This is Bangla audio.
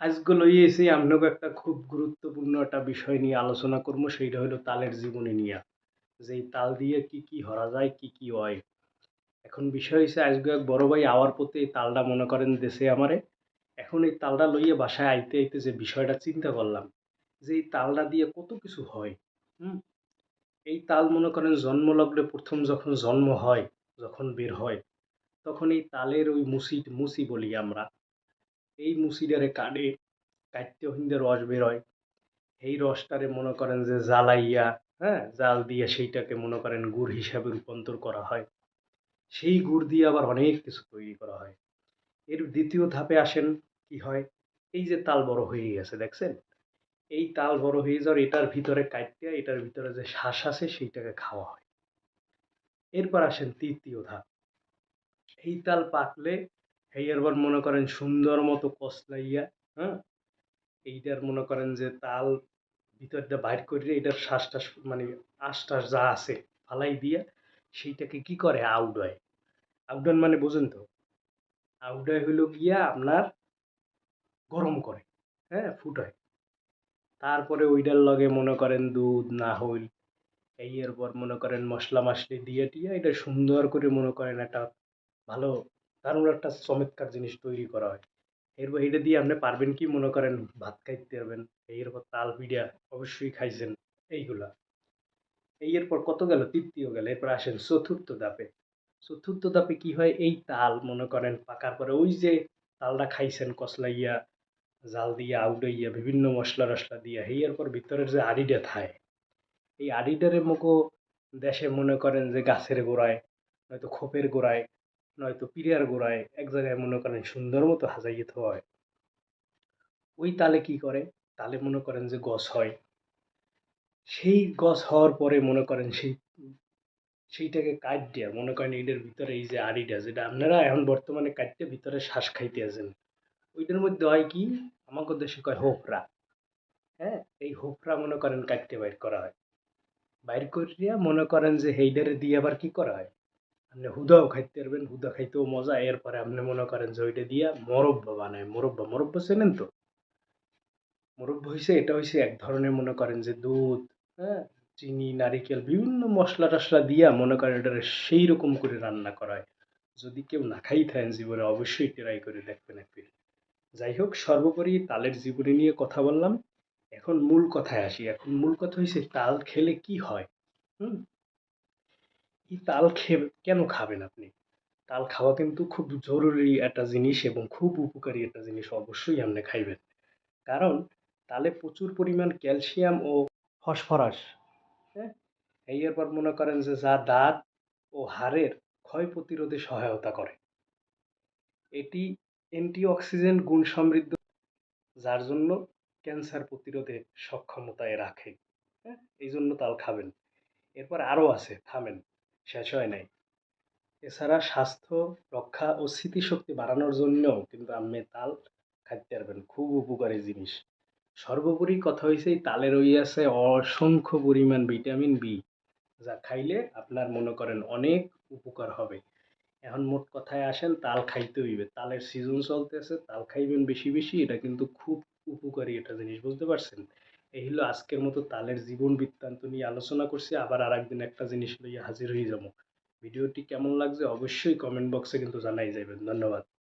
আজকে লইয়েছি আপনাকে একটা খুব গুরুত্বপূর্ণ একটা বিষয় নিয়ে আলোচনা করব, সেইটা হলো তালের জীবনী নিয়ে। যে তাল দিয়ে কি কি হরা যায়, কি কি হয়। এখন বিষয় হয়েছে আজকে এক বড় ভাই আওয়ার প্রতি এই তালটা মনে করেন দেশে আমারে। এখন এই তালটা লইয়ে বাসায় আইতে আইতে যে বিষয়টা চিন্তা করলাম, যে এই তালটা দিয়ে কত কিছু হয়, হুম? এই তাল মনে করেন জন্মলগ্নে প্রথম যখন জন্ম হয়, যখন বের হয়, তখন এই তালের ওই মুসি মুসি বলি আমরা। এই মুসিডারে কাটে কাটতে হিন্দে রস বেরোয়। এই রসটারে মনে করেন যে জ্বালাইয়া হ্যাঁ জাল দিয়ে সেইটাকে মনে করেন গুড় হিসাবে রূপান্তর করা হয়। সেই গুড় দিয়ে আবার অনেক কিছু তৈরি করা হয়। এর দ্বিতীয় ধাপে আসেন, কি হয়? এই যে তাল বড় হয়ে গেছে, দেখছেন? এই তাল বড় হয়ে যাওয়ার এটার ভিতরে কাটতে এটার ভিতরে যে শ্বাস আছে সেইটাকে খাওয়া হয়। এরপর আসেন তৃতীয় ধাপ। এই তাল পাকলে এই এরবার মনে করেন সুন্দর মতো কসলাইয়া হ্যাঁ? এইটার মনে করেন যে তাল ভিতরটা বাইর করে এটার শ্বাস টাস মানে আশ টাস যা আছে ফালাই দিয়া সেইটাকে কি করে? আউডয়। আউডন মানে বোঝেন তো? আউডয় হইল গিয়া আপনার গরম করে হ্যাঁ? ফুটায়। তারপরে ওইটার লগে মনে করেন দুধ না হইল এই এরপর মনে করেন মশলা মাসলি দিয়ে টিয়ে এটা সুন্দর করে মনে করেন একটা ভালো দারুণ একটা চমৎকার জিনিস তৈরি করা হয়। এরপর এটা দিয়ে আপনি পারবেন কি? মনে করেন ভাত খাইতে পারবেন এরপর তাল পিঠা অবশ্যই খাইছেন, এইগুলা। এই এরপর কত গেল? তৃতীয় গেল। এরপর আসেন চতুর্থ ধাপে। চতুর্থ ধাপে কি হয়? এই তাল মনে করেন পাকার পরে ওই যে তালটা খাইছেন কসলাইয়া, জাল দিয়ে, আউডাইয়া, বিভিন্ন মশলা টশলা দিয়া, এই এরপর ভিতরের যে আড়িটা থায়, এই আড়িটারে মুখো দেশে মনে করেন যে গাছের গোড়ায়, নয়তো খোপের গোড়ায় নয়তো পিরিয়ার গোড়ায় এক জায়গায় মনে করেন সুন্দর মতো হাজাইয়ে থোয়া হয়। ওই তালে কি করে? তালে মনে করেন যে গছ হয়। সেই গছ হওয়ার পরে মনে করেন সেই, সেইটাকে কাট দিয়া মনে করেন এটার ভিতরে এই যে আড়িটা, যেটা আপনারা এখন বর্তমানে কাটতে ভিতরে শ্বাস খাইতে আছেন, ওইটার মধ্যে হয় কি? আমাকে দেশে কয় হোফরা হ্যাঁ এই হোফরা মনে করেন কাটতে বাইর করা হয়। বাইর করিয়া মনে করেন যে হেইডারে দিয়ে আবার কি করা হয়? আপনি হুদাও খাইতে পারবেন, হুদা খাইতেও মজা। এরপরে আপনি মনে করেন যে ওইটা দিয়া মরব্বা বানায়। মরব্বা, মোরব্বা চেনেন তো? মোরব্বা হয়েছে এটা হয়েছে এক ধরনের মনে করেন যে দুধ হ্যাঁ? চিনি, নারিকেল, বিভিন্ন মশলা টশলা দিয়া মনে করেন এটা সেই রকম করে রান্না করা হয়। যদি কেউ না খাই থাকেন জীবনে, অবশ্যই ট্রাই করে দেখবেন একদিন। যাই হোক, সর্বোপরি তালের জীবনী নিয়ে কথা বললাম। এখন মূল কথায় আসি। এখন মূল কথা হয়েছে তাল খেলে কি হয়? হুম? এই তাল খেয়ে কেন খাবেন আপনি? তাল খাওয়া কিন্তু খুব জরুরি একটা জিনিস এবং খুব উপকারী একটা জিনিস অবশ্যই আপনি খাইবেন। কারণ তালে প্রচুর পরিমাণ ক্যালসিয়াম ও ফসফরাস হ্যাঁ? এই এরপর মনে করেন যে যা দাঁত ও হাড়ের ক্ষয় প্রতিরোধে সহায়তা করে। এটি অ্যান্টিঅক্সিডেন্ট গুণ সমৃদ্ধ, যার জন্য ক্যান্সার প্রতিরোধে সক্ষমতায় রাখে হ্যাঁ? এই জন্য তাল খাবেন। এরপর আরও আছে, থামেন। শেষ হয় নাই। এছাড়া স্বাস্থ্য, রক্ষা ও স্মৃতিশক্তি বাড়ানোর জন্যও কিন্তু আপনি তাল খাইতে পারবেন, খুব উপকারী জিনিস। সর্বোপরি কথা হয়েছে ওই আছে অসংখ্য পরিমাণ ভিটামিন বি, যা খাইলে আপনার মনে করেন অনেক উপকার হবে। এখন মোট কথায় আসেন, তাল খাইতে হইবে। তালের সিজন চলতেছে, তাল খাইবেন বেশি বেশি, এটা কিন্তু খুব উপকারী একটা জিনিস, বুঝতে পারছেন? এই হলো আজকের মতো তালের জীবন বৃত্তান্ত নিয়ে আলোচনা করছি। আবার আর একদিন একটা জিনিস লইয়া হাজির হয়ে যাব। ভিডিওটি কেমন লাগছে অবশ্যই কমেন্ট বক্সে কিন্তু জানাই যাবেন ধন্যবাদ।